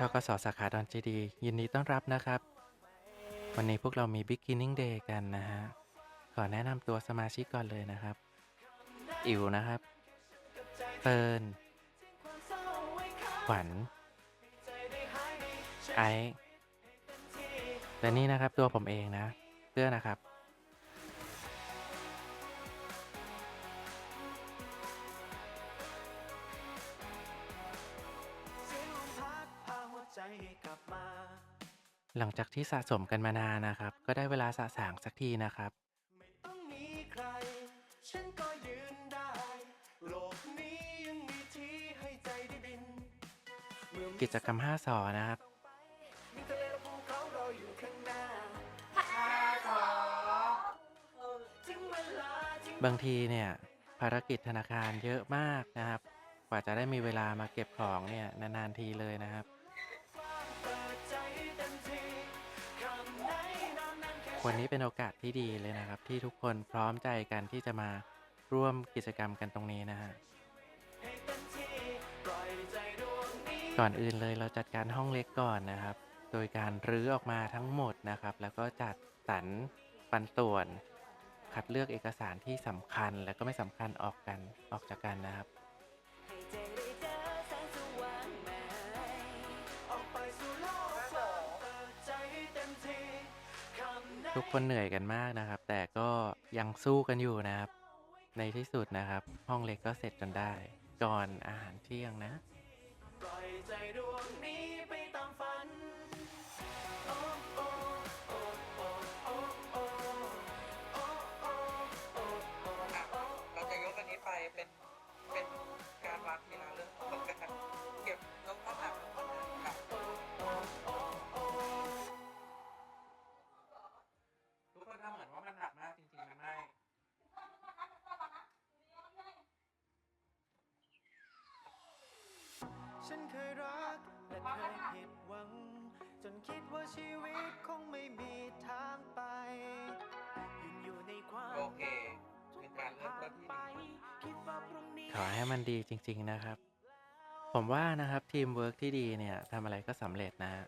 ทกสสาขาดอนเจดีย์ยินดีต้อนรับนะครับ วันนี้พวกเรามี Beginning Day กันนะฮะ ขอแนะนำตัวสมาชิกก่อนเลยนะครับ อิ๋วนะครับเติร์นขวัญไอและนี่นะครับตัวผมเองนะเพื่อนะครับ หลังจากที่สะสมกันมานานนะครับ ก็ได้เวลาสะสางสักทีนะครับ ไม่ต้องมีใคร ฉันก็ยืนได้ โลกนี้ยังมีที่ให้ใจได้บินเมื่อกิจกรรม5สอนะครับ มีทะเลและภูเขารออยู่ข้างหน้าถึงเวลาที่บางทีเนี่ย ภารกิจธนาคารเยอะมากนะครับ กว่าจะได้มีเวลามาเก็บของเนี่ยนานๆทีเลยนะครับ วันนี้เป็นโอกาสที่ดีเลยนะครับ ที่ทุกคนพร้อมใจกันที่จะมาร่วมกิจกรรมกันตรงนี้นะฮะก่อนอื่นเลยเราจัดการห้องเล็กก่อนนะครับ โดยการรื้อออกมาทั้งหมดนะครับ แล้วก็จัดสรรปันส่วน คัดเลือกเอกสารที่สำคัญและก็ไม่สำคัญออกกันออกจากกันนะครับ ทุกคนเหนื่อยกันมากนะครับ แต่ก็ยังสู้กันอยู่นะครับ ในที่สุดนะครับ ห้องเล็กก็เสร็จจนได้ ก่อนอาหารเที่ยงนะ ฉันเคยรักและเคยผิดหวัง จนคิดว่าชีวิตคงไม่มีทางไปยืนอยู่ในความโอเคเป็นการเริ่มต้นที่ดีคิดว่าพรุ่งนี้ขอให้มันดีจริง ๆนะครับ ผมว่านะครับทีมเวิร์กที่ดีเนี่ยทำอะไรก็สำเร็จนะฮะ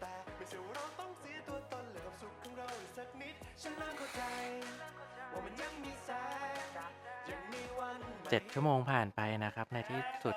แต่ไม่ใช่ว่าเราต้องเสียตัวตนและความสุขของเราอีกสักนิด ฉันเริ่มเข้าใจ ว่ามันยังมีแสงยังมีวันใหม่เจ็ดชั่วโมงผ่านไปนะครับ ในที่สุด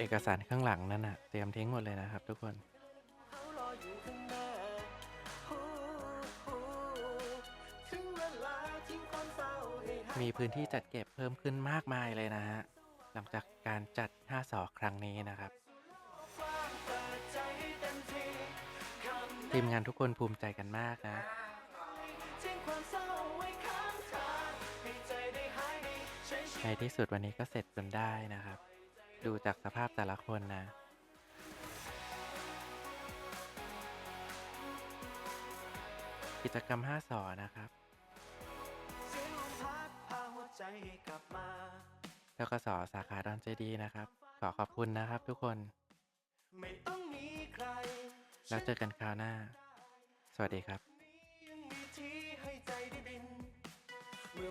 เอกสารข้างหลังนั่นน่ะ เตรียมทิ้งหมดเลยนะครับทุกคนมีพื้นที่จัดเก็บเพิ่มขึ้นมากมายเลยนะฮะ หลังจากการจัด 5 สอครั้งนี้นะครับ ทีมงานทุกคนภูมิใจกันมากนะ ในที่สุดวันนี้ก็เสร็จจนได้นะครับ ดูจากสภาพแต่ละคนนะ กิจกรรม 5สอนะครับเสียงลมพัดพาหัวใจให้กลับมาแล้วก็สอสาขาดอนเจดีย์นะครับ ขอขอบคุณนะครับทุกคนไม่ต้องมีใครแล้วเจอกันคราวหน้า สวัสดีครับ